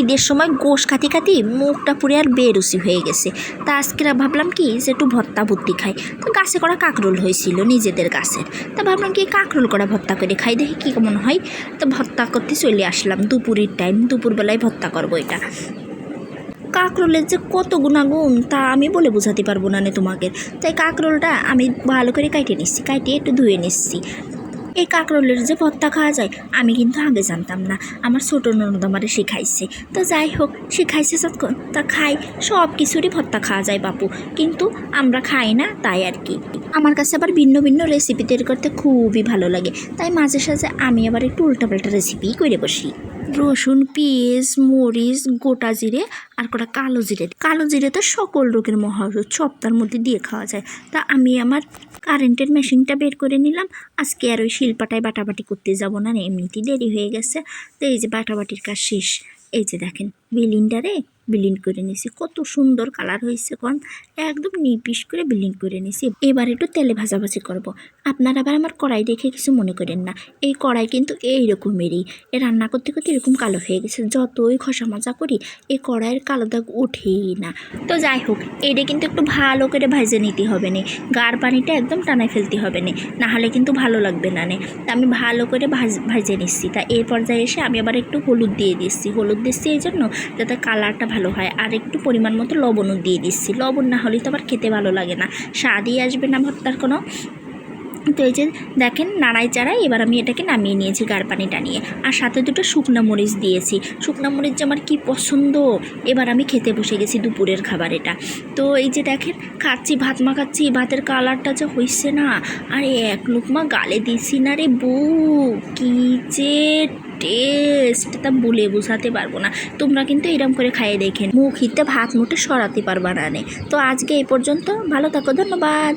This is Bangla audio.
ঈদের সময় গোশ খাতি খাতি মুখটা পুরে আর বেরুসি হয়ে গেছে। তা আজকে ভাবলাম কি যে একটু ভর্তা ভর্তি খাই। তো গাছে করা কাঁকরোল হয়েছিল নিজেদের গাছের তা ভাবলাম কি কাঁকরোল করা ভর্তা করে খাই, দেখি কী কেমন হয়। তো ভর্তা করতে চলে আসলাম দুপুরের টাইম দুপুরবেলায় ভর্তা করব এটা। কাঁকরোলের যে কত গুণাগুণ, তা আমি বলে বোঝাতে পারব না নে তোমাকে। তাই কাঁকরোলটা আমি ভালো করে কাটিয়ে নিচ্ছি কাটিয়ে একটু ধুয়ে নিচ্ছি। এই কাঁকরোলের যে ভর্তা খাওয়া যায়, আমি কিন্তু আগে জানতাম না। আমার ছোটো ননদ আমারে শিখাইছে। তো যাই হোক, শিখাইছে যতক্ষণ, তা খাই, সব কিছুরই ভর্তা খাওয়া যায় বাপু। কিন্তু আমরা খাই না, তাই আর কি। আমার কাছে আবার ভিন্ন ভিন্ন রেসিপি তৈরি করতে খুবই ভালো লাগে। তাই মাঝে সাঝে আমি আবার একটু উল্টাপাল্টা রেসিপি করে বসি। রসুন, পেঁয়াজ, মরিচ, গোটা জিরে আর কটা কালো জিরে। কালো জিরে তো সকল রোগের মহারোগ, সপ্তাহের মধ্যে দিয়ে খাওয়া যায়। তা আমি আমার কারেন্টের মেশিনটা বের করে নিলাম। আজকে আর ওই শিলপাটায় বাটাবাটি করতে যাব না এমনিতেই দেরি হয়ে গেছে। তো এই যে বাটাবাটির কাজ শেষ। এই যে দেখেন, বিলিন্ডারে বিলিন করে নিছি। কত সুন্দর কালার হয়েছে কোন। একদম নিপিস করে বিলিন করে নিছি। এবার একটু তেলে ভাজাভাজি করব। আপনারা আবার আমার কড়াই দেখে কিছু মনে করেন না। এই কড়াই কিন্তু এই রকমেরই এ রান্না করতে করতে এরকম কালো হয়ে গেছে। যতই খসা মজা করি এই কড়াইয়ের কালো দাগ ওঠেই না। তো যাই হোক, এটা কিন্তু একটু ভালো করে ভাজে নিতে হবে না। গার পানিটা একদম টানায় ফেলতে হবে না। নাহলে কিন্তু ভালো লাগবে না নে। তা আমি ভালো করে ভাজ, ভাজে নিচ্ছি। তা এই পর্যায়ে এসে আমি আবার একটু হলুদ দিয়ে দিচ্ছি। হলুদ দিচ্ছি এই জন্য যাতে কালারটা ভালো হয়। আর একটু পরিমাণ মতো লবণও দিয়ে দিচ্ছি। লবণ না হলে তো আবার খেতে ভালো লাগে না। স্বাদই আসবে না ভর্তার কোনো। তো এই যে দেখেন, নাড়াই চাড়াই এবার আমি এটাকে নামিয়ে নিয়েছি গার পানিটা নিয়ে। আর সাথে দুটো শুকনো মরিচ দিয়েছি। শুকনো মরিচ আমার কী পছন্দ? এবার আমি খেতে বসে গেছি দুপুরের খাবার এটা। তো এই যে দেখেন, খাচ্ছি, ভাত মাখাচ্ছি ভাতের কালারটা যে হইছে না। আর এক লুকমা গালে দিছি না রে বউ, কী যে টেস্ট তা বলে বোঝাতে পারব না। তোমরা কিন্তু এরম করে খাইয়ে দেখেন মুখ হিতে ভাত মুঠে সরাতে পারবা না নে। তো আজকে এই পর্যন্ত, ভালো থাকো, ধন্যবাদ।